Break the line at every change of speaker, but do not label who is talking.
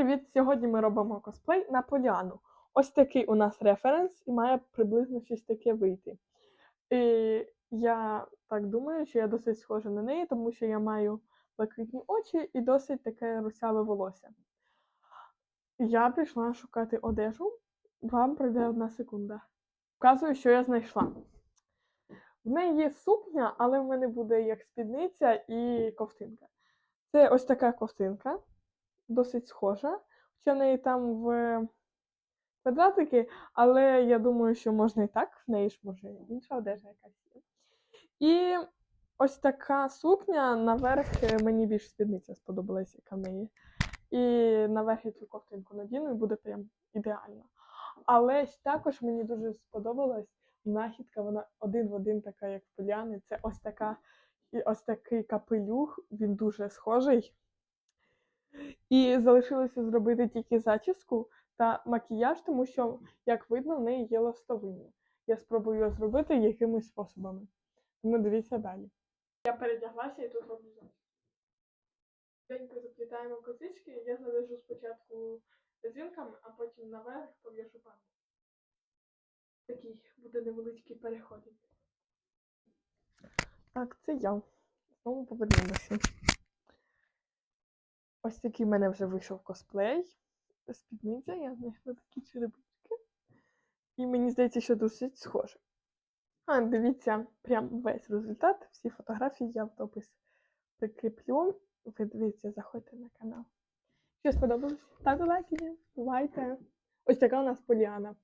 привіт! Сьогодні ми робимо косплей на Поліану. Ось такий у нас референс і має приблизно щось таке вийти. І я так думаю, що я досить схожа на неї, тому що я маю блакитні очі і досить таке русяве волосся. Я пішла шукати одежу. Вам пройде одна секунда. Вказую, що я знайшла. В неї є сукня, але в мене буде як спідниця і ковтинка. Це ось така ковтинка, досить схожа. Хоча в неї там в квадратики, але я думаю, що можна і так, в неї ж може інша одежа якась є. І ось така сукня наверх е, мені більш спідниця сподобалась, яка в неї. І наверх я цю ковтинку надіну і буде прям ідеально. Але також мені дуже сподобалась знахідка, вона один в один така, як в Поляни. Це ось така ось такий капелюх, він дуже схожий. І залишилося зробити тільки зачіску та макіяж, тому що, як видно, в неї є ластовиння. Я спробую його зробити якимись способами. Тому дивіться далі. Я передяглася і тут роблю зачіску. Денько заплітаємо косички, я завяжу спочатку резинками, а потім наверх пов'яжу панку. Такий буде невеличкий переходик. Так, це я. Знову повернулася. Ось такий в мене вже вийшов косплей. Спідниця, я знайшла такі черепички. І мені здається, що досить схоже. А, дивіться, прям весь результат. Всі фотографії я в допис прикріплю. Ви дивіться, заходьте на канал. Що сподобалось? Ставте лайки, бувайте. Ось така у нас Поліана.